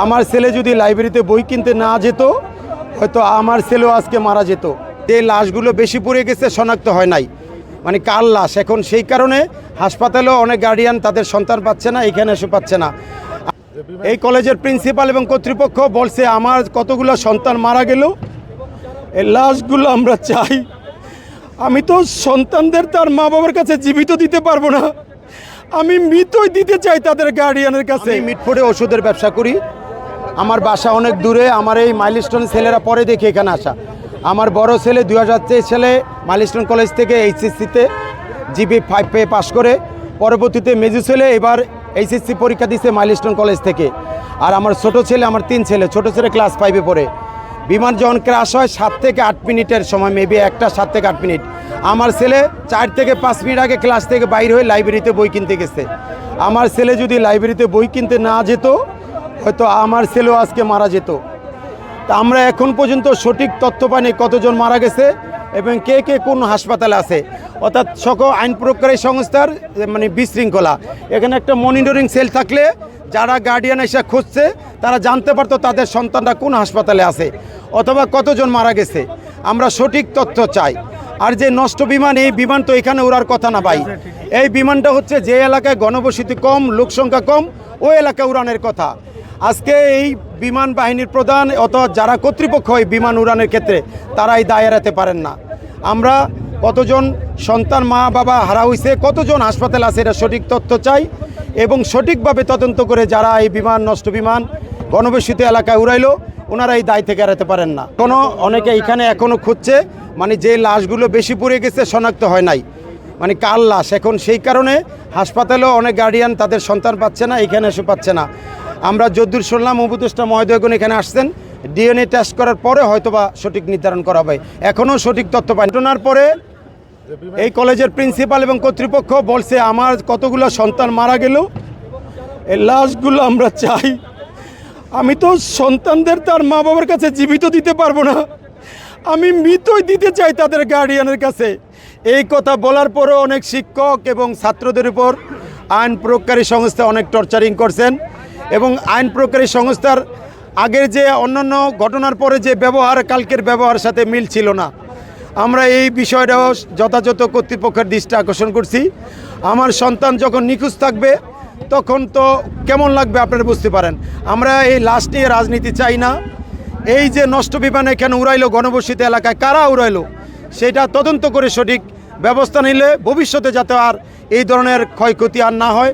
আমার ছেলে যদি লাইব্রেরিতে বই কিনতে না যেত, হয়তো আমার ছেলেও আজকে মারা যেত। এই লাশগুলো বেশি পড়ে গেছে, শনাক্ত হয় নাই। মানে কার লাশ? এখন সেই কারণে হাসপাতালেও অনেক গার্ডিয়ান তাদের সন্তান পাচ্ছে না, এখানে এসে পাচ্ছে না। এই কলেজের প্রিন্সিপাল এবং কর্তৃপক্ষ বলছে, আমার কতগুলো সন্তান মারা গেল? এই লাশগুলো আমরা চাই। আমি তো সন্তানদের তার মা বাবার কাছে জীবিত দিতে পারব না। আমি মৃতই দিতে চাই তাদের গার্ডিয়ানের কাছে। মিটফোর্ডে ওষুধের ব্যবসা করি। আমার বাসা অনেক দূরে, আমার এই মাইলস্টোন ছেলেরা পরে দেখে এখানে আসা। আমার বড় ছেলে দুই হাজার তেইশ সালে মাইলস্টোন কলেজ থেকে এইচএসসিতে জিবি ফাইভ পেয়ে পাশ করে, পরবর্তীতে মেজু ছেলে, এবার এইচএসসি পরীক্ষা দিচ্ছে মাইলস্টোন কলেজ থেকে। আর আমার ছোট ছেলে, আমার তিন ছেলে, ছোট ছেলে ক্লাস ফাইভে পড়ে। বিমান যখন ক্রাশ হয়, সাত থেকে আট মিনিটের সময় মেবি একটা, সাত থেকে আট মিনিট। আমার ছেলে চার থেকে পাঁচ মিনিট আগে ক্লাস থেকে বাইর হয়ে লাইব্রেরিতে বই কিনতে গেছে। আমার ছেলে যদি লাইব্রেরিতে বই কিনতে না যেত হয়তো আমার ছেলেও আজকে মারা যেত। তা আমরা এখন পর্যন্ত সঠিক তথ্য পাইনি কতজন মারা গেছে এবং কে কে কোন হাসপাতালে আছে। অর্থাৎ সকল আইন প্রয়োগকারী সংস্থার মানে বিশৃঙ্খলা। এখানে একটা মনিটরিং সেল থাকলে যারা গার্ডিয়ান এসে খুঁজছে, তারা জানতে পারতো তাদের সন্তানরা কোন হাসপাতালে আছে অথবা কতজন মারা গেছে। আমরা সঠিক তথ্য চাই। আর যে নষ্ট বিমান, এই বিমান তো এখানে ওড়ার কথা না ভাই। এই বিমানটা হচ্ছে যে এলাকায় গণবসতি কম লোকসংখ্যা কম, ওই এলাকায় উড়ানের কথা। আজকে এই বিমান বাহিনীর প্রধান অথবা যারা কর্তৃপক্ষ এই বিমান উড়ানের ক্ষেত্রে তারা এই দায় এড়াতে পারেন না। আমরা কতজন সন্তান মা বাবা হারা হয়েছে কতজন হাসপাতাল আছে, এটা সঠিক তথ্য চাই এবং সঠিকভাবে তদন্ত করে যারা এই বিমান, নষ্ট বিমান গণবেশিত এলাকায় উড়াইলো, ওনারা এই দায় থেকে এড়াতে পারেন না। কোনো অনেকে এখানে এখনও খুঁজছে মানে যে লাশগুলো বেশি পড়ে গেছে, শনাক্ত হয় নাই। মানে কার লাশ? এখন সেই কারণে হাসপাতালেও অনেক গার্ডিয়ান তাদের সন্তান পাচ্ছে না, এখানে এসে পাচ্ছে না। আমরা যদ্দূর শুনলাম, উপদেষ্টা মহোদয়গণ এখানে আসছেন। ডিএনএ টেস্ট করার পরে হয়তোবা সঠিক নির্ধারণ করা হবে। এখনও সঠিক তথ্য পাই ঘটনার পরে এই কলেজের প্রিন্সিপাল এবং কর্তৃপক্ষ বলছে, আমার কতগুলো সন্তান মারা গেল? এই লাশগুলো আমরা চাই। আমি তো সন্তানদের তার মা বাবার কাছে জীবিত দিতে পারব না। আমি মৃতই দিতে চাই তাদের গার্ডিয়ানের কাছে। এই কথা বলার পরও অনেক শিক্ষক এবং ছাত্রদের উপর আইন প্রয়োগকারী সংস্থা অনেক টর্চারিং করছেন। এবং আইন প্রকারী সংস্থার আগের যে অন্যান্য ঘটনার পরে যে ব্যবহার, কালকের ব্যবহারের সাথে মিল ছিল না। আমরা এই বিষয়টাও যথাযথ কর্তৃপক্ষের দৃষ্টি আকর্ষণ করছি। আমার সন্তান যখন নিখোঁজ থাকবে, তখন তো কেমন লাগবে আপনারা বুঝতে পারেন। আমরা এই লাশ নিয়ে রাজনীতি চাই না। এই যে নষ্ট বিমান এখানে উড়াইলো গণবসিত এলাকায়, কারা উড়াইলো? সেটা তদন্ত করে সঠিক ব্যবস্থা নিলে ভবিষ্যতে যাতে আর এই ধরনের ক্ষয়ক্ষতি আর না হয়।